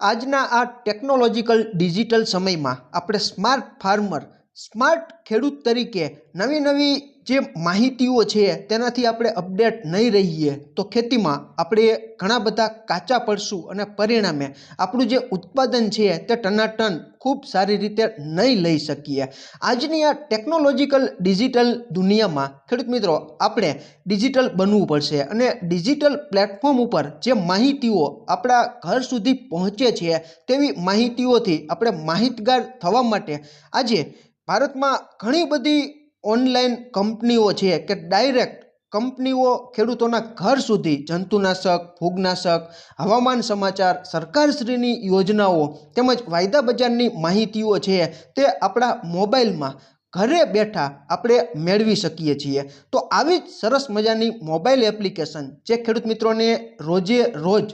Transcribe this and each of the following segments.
આજના આ technological digital સમયમાં આપણે સ્માર્ટ ફાર્મર સ્માર્ટ ખેડૂત તરીકે નવી નવી જે માહિતીઓ છે તેનાથી આપણે અપડેટ નહીં રહીએ, તો ખેતીમાં આપણે ઘણા બધા કાચા પડશું અને પરિણામે આપણું જે ઉત્પાદન છે તે ટનાટન ખૂબ સારી રીતે નહીં લઈ શકીએ. આજની આ ટેકનોલોજીકલ ડિજિટલ દુનિયામાં ખેડૂત મિત્રો આપણે ડિજિટલ બનવું પડશે અને ડિજિટલ પ્લેટફોર્મ ઉપર જે માહિતીઓ આપણા ઘર સુધી પહોંચે છે તેવી માહિતીઓથી આપણે માહિતગાર થવા માટે આજે ભારતમાં ઘણી બધી ઓનલાઈન કંપનીઓ છે કે ડાયરેક્ટ કંપનીઓ ખેડૂતોના ઘર સુધી જંતુનાશક, ફૂગનાશક, હવામાન સમાચાર, સરકારશ્રીની યોજનાઓ તેમજ વાયદા બજારની માહિતીઓ છે તે આપણા મોબાઈલમાં ઘરે બેઠા આપણે મેળવી શકીએ છીએ. તો આવી જ સરસ મજાની મોબાઈલ એપ્લિકેશન જે ખેડૂત મિત્રોને રોજે રોજ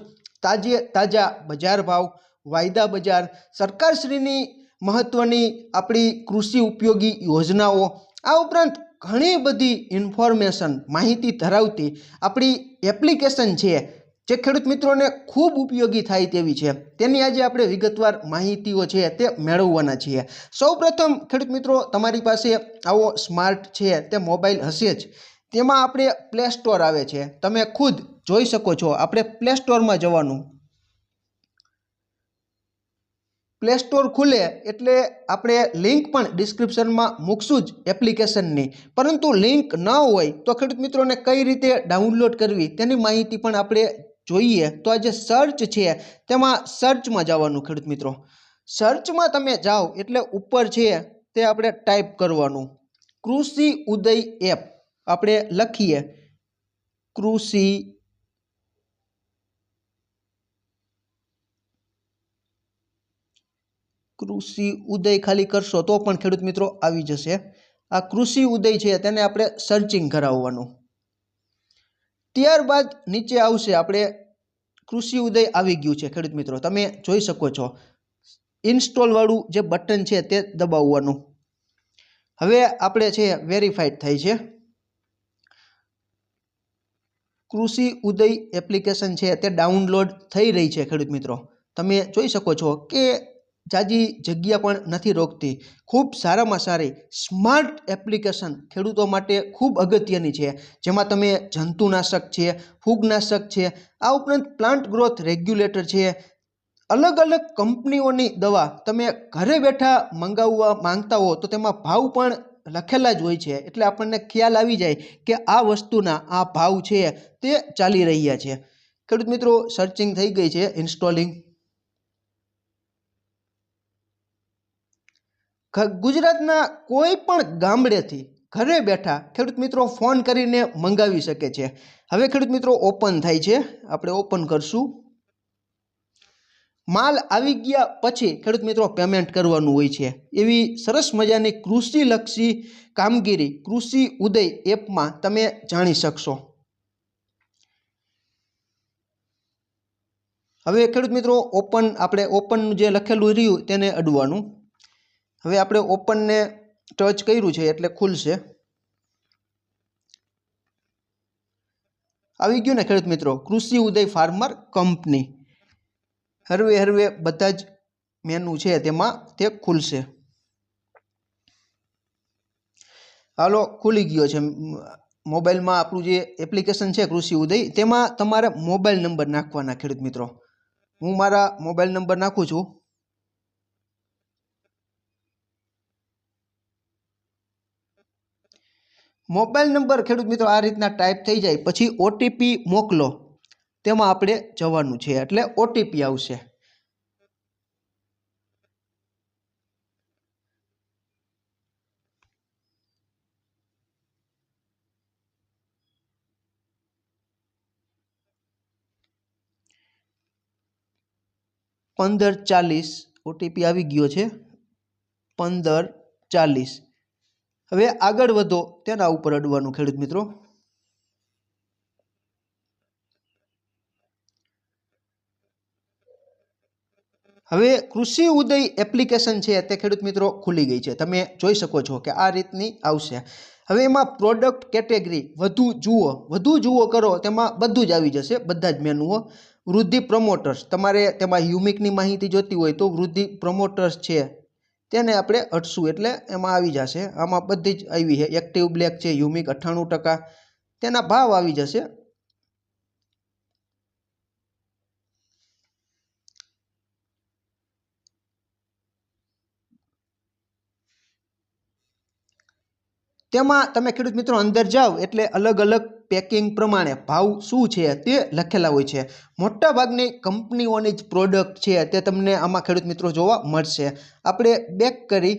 તાજે તાજા બજાર ભાવ, વાયદા બજાર, સરકારશ્રીની મહત્ત્વની આપણી કૃષિ ઉપયોગી યોજનાઓ આ ઉપરાંત ઘણી બધી ઇન્ફોર્મેશન માહિતી ધરાવતી આપણી એપ્લિકેશન છે, જે ખેડૂત મિત્રોને ખૂબ ઉપયોગી થાય તેવી છે. તેની આજે આપણે વિગતવાર માહિતીઓ છે તે મેળવવાના છીએ. સૌપ્રથમ ખેડૂત મિત્રો, તમારી પાસે આવો સ્માર્ટ છે તે મોબાઈલ હશે જ. તેમાં આપણે પ્લે સ્ટોર આવે છે. તમે ખુદ જોઈ શકો છો. આપણે પ્લે સ્ટોરમાં જવાનું. પ્લે સ્ટોર ખુલે એટલે આપણે લિંક પણ ડિસ્ક્રિપ્શનમાં મૂકશું જ એપ્લિકેશનની પરંતુ લિંક ન હોય તો ખેડૂત મિત્રોને કઈ રીતે ડાઉનલોડ કરવી તેની માહિતી પણ આપણે જોઈએ. તો આ જે સર્ચ છે, તેમાં સર્ચમાં જવાનું ખેડૂત મિત્રો. સર્ચમાં તમે જાઓ એટલે ઉપર છે તે આપણે ટાઈપ કરવાનું. કૃષિ ઉદય એપ આપણે લખીએ. કૃષિ કૃષિ ઉદય ખાલી કરશો તો પણ ખેડૂત મિત્રો આવી જશે. આ કૃષિ ઉદય છે તેને આપણે સર્ચિંગ કરાવવાનું. ત્યારબાદ નીચે આવશે આપણે કૃષિ ઉદય આવી ગયું છે ખેડૂત મિત્રો. તમે જોઈ શકો છો. ઇન્સ્ટોલવાળું જે બટન છે તે દબાવવાનું. હવે આપણે છે વેરીફાઈડ થાય છે. કૃષિ ઉદય એપ્લિકેશન છે તે ડાઉનલોડ થઈ રહી છે ખેડૂત મિત્રો. તમે જોઈ શકો છો કે જાજી જગ્યા પણ નથી રોકતી. ખૂબ સારામાં સારી, સ્માર્ટ એપ્લિકેશન ખેડૂતો માટે ખૂબ અગત્યની છે. જેમાં તમે જંતુનાશક છે, ફૂગનાશક છે, આ ઉપરાંત પ્લાન્ટ ગ્રોથ રેગ્યુલેટર છે, અલગ અલગ કંપનીઓની દવા તમે ઘરે બેઠા મંગાવવા માંગતા હો તો તેમાં ભાવ પણ લખેલા જ હોય છે. એટલે આપણને ખ્યાલ આવી જાય કે આ વસ્તુના આ ભાવ છે તે ચાલી રહ્યા છે. ખેડૂત મિત્રો સર્ચિંગ થઈ ગઈ છે ઇન્સ્ટોલિંગ ગુજરાતના કોઈ પણ ગામડેથી ઘરે બેઠા ખેડૂત મિત્રો ફોન કરીને મંગાવી શકે છે. હવે ખેડૂત મિત્રો ઓપન થાય છે. આપણે ઓપન કરશું. માલ આવી ગયા પછી ખેડૂત મિત્રો પેમેન્ટ કરવાનું હોય છે. એવી સરસ મજાની કૃષિલક્ષી કામગીરી, કૃષિ ઉદય એપમાં તમે જાણી શકશો. હવે ખેડૂત મિત્રો ઓપન, આપણે ઓપનનું જે લખેલું રહ્યું તેને અડવાનું. હવે આપણે ઓપનને ટચ કર્યું છે એટલે ખુલશે. આવી ગયું ને ખેડૂત મિત્રો, કૃષિ ઉદય ફાર્મર કંપની હરવે હરવે બધા જ મેનુ છે તેમાં તે ખુલશે. હાલો, ખુલી ગયો છે. મોબાઈલમાં આપણું જે એપ્લિકેશન છે કૃષિ ઉદય, તેમાં તમારે મોબાઈલ નંબર નાખવાના ખેડૂત મિત્રો. હું મારા મોબાઈલ નંબર નાખું છું. મોબાઈલ નંબર ખેડૂત મિત્રો આ રીતના ટાઈપ થઈ જાય, પછી ઓટીપી મોકલો. તેમાં આપણે જવાનું છે, એટલે ઓટીપી આવશે. પંદર ચાલીસ ઓટીપી આવી ગયો છે. પંદર ચાલીસ. હવે આગળ વધો તેના ઉપર અડવાનું ખેડૂત મિત્રો. હવે કૃષિ ઉદય એપ્લિકેશન છે તે ખેડૂત મિત્રો ખુલી ગઈ છે. તમે જોઈ શકો છો કે આ રીતની આવશે. હવે એમાં પ્રોડક્ટ કેટેગરી વધુ જુઓ વધુ જુઓ કરો તેમાં બધું જ આવી જશે. બધા જ મેનુઓ વૃદ્ધિ પ્રમોટર્સ તમારે તેમાં યુમિકની માહિતી જોતી હોય તો વૃદ્ધિ પ્રમોટર્સ છે. તેને આપણે અટશું, એટલે એમાં આવી જશે. આમાં બધી જ આવી છે. એક્ટિવ બ્લેક છે યુમિક અઠ્ઠાણું ટકા. તેના ભાવ આવી જશે. તેમાં તમે ખેડૂત મિત્રો અંદર જાઓ, એટલે અલગ અલગ પેકિંગ પ્રમાણે ભાવ શું છે તે લખેલા હોય છે. મોટાભાગની કંપનીઓની જ પ્રોડક્ટ છે તે તમને આમાં ખેડૂત મિત્રો જોવા મળશે. આપણે બેક કરી,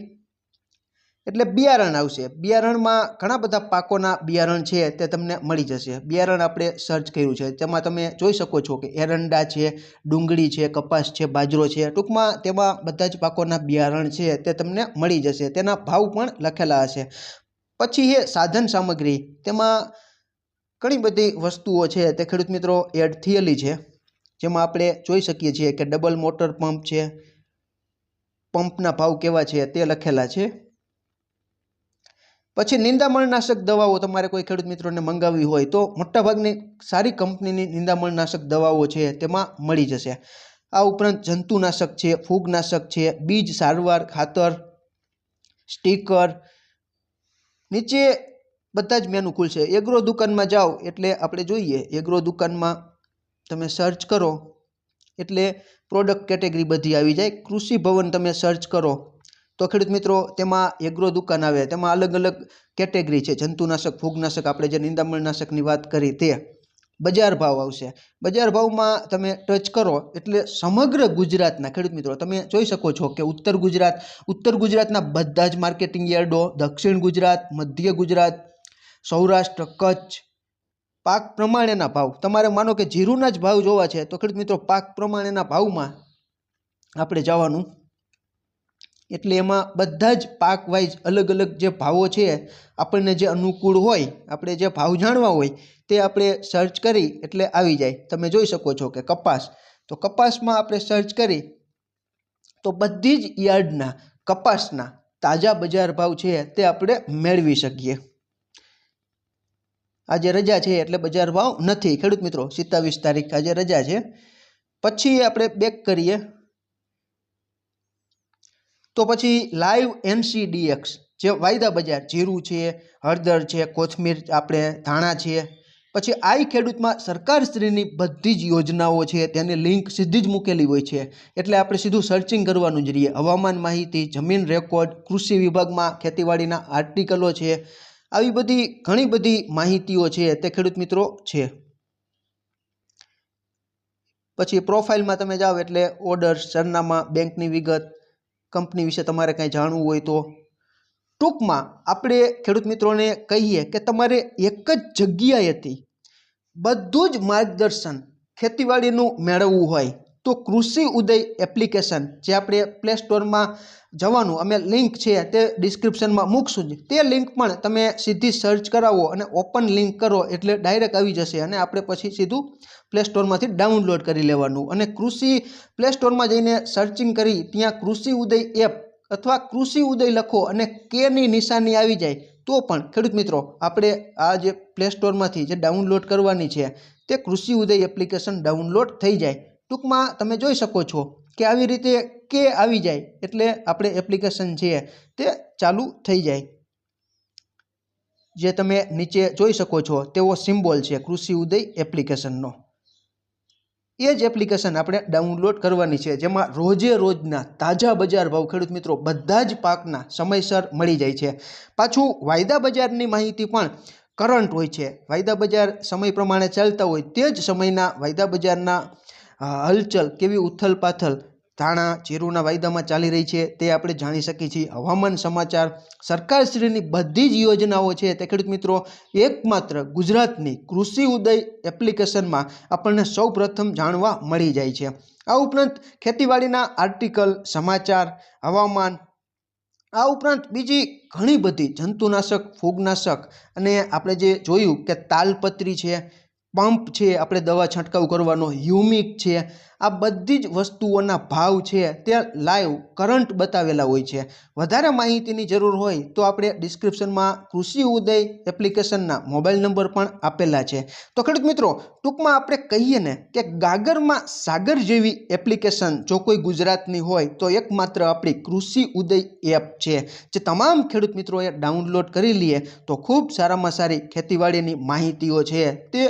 એટલે બિયારણ આવશે. બિયારણમાં ઘણા બધા પાકોના બિયારણ છે તે તમને મળી જશે. બિયારણ આપણે સર્ચ કર્યું છે. તેમાં તમે જોઈ શકો છો કે એરંડા છે, ડુંગળી છે, કપાસ છે, બાજરો છે. ટૂંકમાં તેમાં બધા જ પાકોના બિયારણ છે તે તમને મળી જશે. તેના ભાવ પણ લખેલા હશે. પછી એ સાધન સામગ્રી. તેમાં ઘણી બધી વસ્તુઓ છે તે ખેડૂત મિત્રો એડ થયેલી છે. જેમાં આપણે જોઈ શકીએ છીએ કે ડબલ મોટર પંપ છે. પંપના ભાવ કેવા છે તે લખેલા છે. પછી નિંદામણનાશક દવાઓ તમારે કોઈ ખેડૂત મિત્રોને મંગાવવી હોય તો મોટાભાગની સારી કંપનીની નિંદામણનાશક દવાઓ છે તેમાં મળી જશે. આ ઉપરાંત જંતુનાશક છે, ફૂગનાશક છે, બીજ, સારવાર, ખાતર, સ્ટીકર, નીચે બધા જ મેનુકુલ છે. એગ્રો દુકાનમાં જાઓ એટલે આપણે જોઈએ, એગ્રો દુકાનમાં તમે સર્ચ કરો એટલે પ્રોડક્ટ કેટેગરી બધી આવી જાય. કૃષિ ભવન તમે સર્ચ કરો તો ખેડૂત મિત્રો તેમાં એગ્રો દુકાન આવે. તેમાં અલગ અલગ કેટેગરી છે. જંતુનાશક, ફૂગનાશક, આપણે જે નિંદામણનાશકની વાત કરી તે બજાર ભાવ આવશે. બજાર ભાવમાં તમે ટચ કરો એટલે સમગ્ર ગુજરાતના ખેડૂત મિત્રો તમે જોઈ શકો છો કે ઉત્તર ગુજરાત, ઉત્તર ગુજરાતના બધા જ માર્કેટિંગ યાર્ડો, દક્ષિણ ગુજરાત, મધ્ય ગુજરાત સૌરાષ્ટ્ર કચ્છ. પાક પ્રમાણેના ભાવ. તમારે માનો કે જીરુના જ ભાવ જોવા છે, તો ખેડૂત મિત્રો, પાક પ્રમાણેના ભાવમાં આપણે જવાનું. એટલે એમાં બધા જ પાક વાઇઝ અલગ અલગ જે ભાવો છે, આપણને જે અનુકૂળ હોય, આપણે જે ભાવ જાણવા હોય, તે આપણે સર્ચ કરી એટલે આવી જાય. તમે જોઈ શકો છો કે કપાસ. તો કપાસમાં આપણે સર્ચ કરી, તો બધી જ યાર્ડના કપાસના તાજા બજાર ભાવ છે, તે આપણે મેળવી શકીએ. આજે રજા છે એટલે બજાર ભાવ નથી. ખેડૂત મિત્રો, સિત્તાવીસ તારીખ આજે રજા છે. પછી આપણે બેક કરીએ. તો પછી લાઈવ એનસીડીએક્સ જે વાયદા બજાર, જીરું છે, હળદર છે, કોથમીર આપણે ધાણા છે. પછી આઈ ખેડૂતમાં સરકારશ્રીની બધી જ યોજનાઓ છે, તેની લિંક સીધી જ મૂકેલી હોય છે. એટલે આપણે સીધું સર્ચિંગ કરવાનું જ રહીએ. હવામાન માહિતી, જમીન રેકોર્ડ કૃષિ વિભાગમાં ખેતીવાડીના આર્ટિકલો છે. આવી બધી ઘણી બધી માહિતીઓ છે, તે ખેડૂત મિત્રો છે. પછી પ્રોફાઇલમાં તમે જાઓ એટલે ઓર્ડર સરનામા, બેંકની વિગત, કંપની વિશે તમારે કંઈ જાણવું હોય તો. ટૂંકમાં આપણે ખેડૂત મિત્રોને કહીએ કે તમારે એક જ જગ્યાએથી બધું જ માર્ગદર્શન ખેતીવાડીનું મેળવવું હોય તો કૃષિ ઉદય એપ્લિકેશન જે આપણે પ્લે સ્ટોરમાં જવાનું. અમે લિંક છે તે ડિસ્ક્રિપ્શનમાં મૂકશું જ. તે લિંક પણ તમે સીધી સર્ચ કરાવો અને ઓપન લિંક કરો એટલે ડાયરેક્ટ આવી જશે અને આપણે પછી સીધું પ્લે સ્ટોરમાંથી ડાઉનલોડ કરી લેવાનું. અને કૃષિ પ્લે સ્ટોરમાં જઈને સર્ચિંગ કરી, ત્યાં કૃષિ ઉદય એપ અથવા કૃષિ ઉદય લખો અને કેની નિશાની આવી જાય, તો પણ ખેડૂત મિત્રો, આપણે આ જે પ્લે સ્ટોરમાંથી જે ડાઉનલોડ કરવાની છે, તે કૃષિ ઉદય એપ્લિકેશન ડાઉનલોડ થઈ જાય. ટૂંકમાં તમે જોઈ શકો છો. કે આવી રીતે કે આવી જાય એટલે આપણે એપ્લિકેશન છે તે ચાલુ થઈ જાય. જે તમે નીચે જોઈ શકો છો તેવો સિમ્બોલ છે કૃષિ ઉદય એપ્લિકેશનનો એ જ એપ્લિકેશન આપણે ડાઉનલોડ કરવાની છે જેમાં રોજે રોજના તાજા બજાર ભાવ ખેડૂત મિત્રો બધા જ પાકના સમયસર મળી જાય છે. પાછું વાયદા બજારની માહિતી પણ કરંટ હોય છે. વાયદા બજાર સમય પ્રમાણે ચાલતા હોય તે જ સમયના વાયદા બજારના હલચલ કેવી ઉથલ પાથલ ધાણા, જીરુના વાયદામાં ચાલી રહી છે તે આપણે જાણી શકીએ છીએ. હવામાન સમાચાર, સરકારશ્રીની બધી જ યોજનાઓ છે તે ખેડૂત મિત્રો, એકમાત્ર ગુજરાતની કૃષિ ઉદય એપ્લિકેશનમાં આપણને સૌપ્રથમ જાણવા મળી જાય છે. આ ઉપરાંત ખેતીવાડીના આર્ટિકલ, સમાચાર, હવામાન, આ ઉપરાંત બીજી ઘણી બધી જંતુનાશક, ફૂગનાશક અને આપણે જે જોયું કે તાલપત્રી છે પંપ છે, આપણે દવા છંટકાવ કરવાનો હ્યુમિક છે, આ બધી જ વસ્તુઓના ભાવ છે તે લાઈવ કરંટ બતાવેલા હોય છે. વધારે માહિતીની જરૂર હોય તો આપણે ડિસ્ક્રિપ્શનમાં કૃષિ ઉદય એપ્લિકેશનના મોબાઈલ નંબર પણ આપેલા છે. તો ખેડૂત મિત્રો ટૂંકમાં આપણે કહીએ ને કે ગાગરમાં સાગર જેવી એપ્લિકેશન જો કોઈ ગુજરાતની હોય તો એકમાત્ર આપણી કૃષિ ઉદય એપ છે. જે તમામ ખેડૂત મિત્રોએ ડાઉનલોડ કરી લઈએ તો ખૂબ સારામાં સારી ખેતીવાડીની માહિતીઓ છે. તે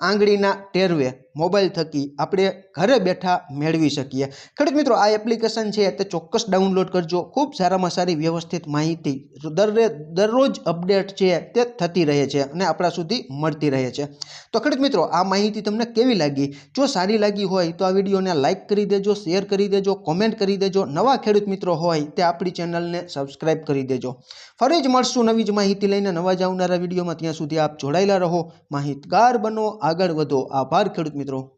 આંગળીના ટેરવે મોબાઈલ થકી આપણે ઘરે બેઠા મેળવી શકીએ. ખેડૂત મિત્રો, આ એપ્લિકેશન છે તે ચોક્કસ ડાઉનલોડ કરજો. ખૂબ સારામાં સારી વ્યવસ્થિત માહિતી દરરે દરરોજ અપડેટ છે તે થતી રહે છે અને આપણા સુધી મળતી રહે છે. તો ખેડૂત મિત્રો, આ માહિતી તમને કેવી લાગી? જો સારી લાગી હોય તો આ વિડીયોને લાઇક કરી દેજો, શેર કરી દેજો, કોમેન્ટ કરી દેજો. નવા ખેડૂત મિત્રો હોય તે આપણી ચેનલને સબસ્ક્રાઈબ કરી દેજો. ફરી જ મળશું નવી જ માહિતી લઈને નવા જ આવનારા વિડીયોમાં. ત્યાં સુધી આપ જોડાયેલા રહો. માહિતગાર બનો. આગળ વધો. આભાર ખેડૂત મિત્રો.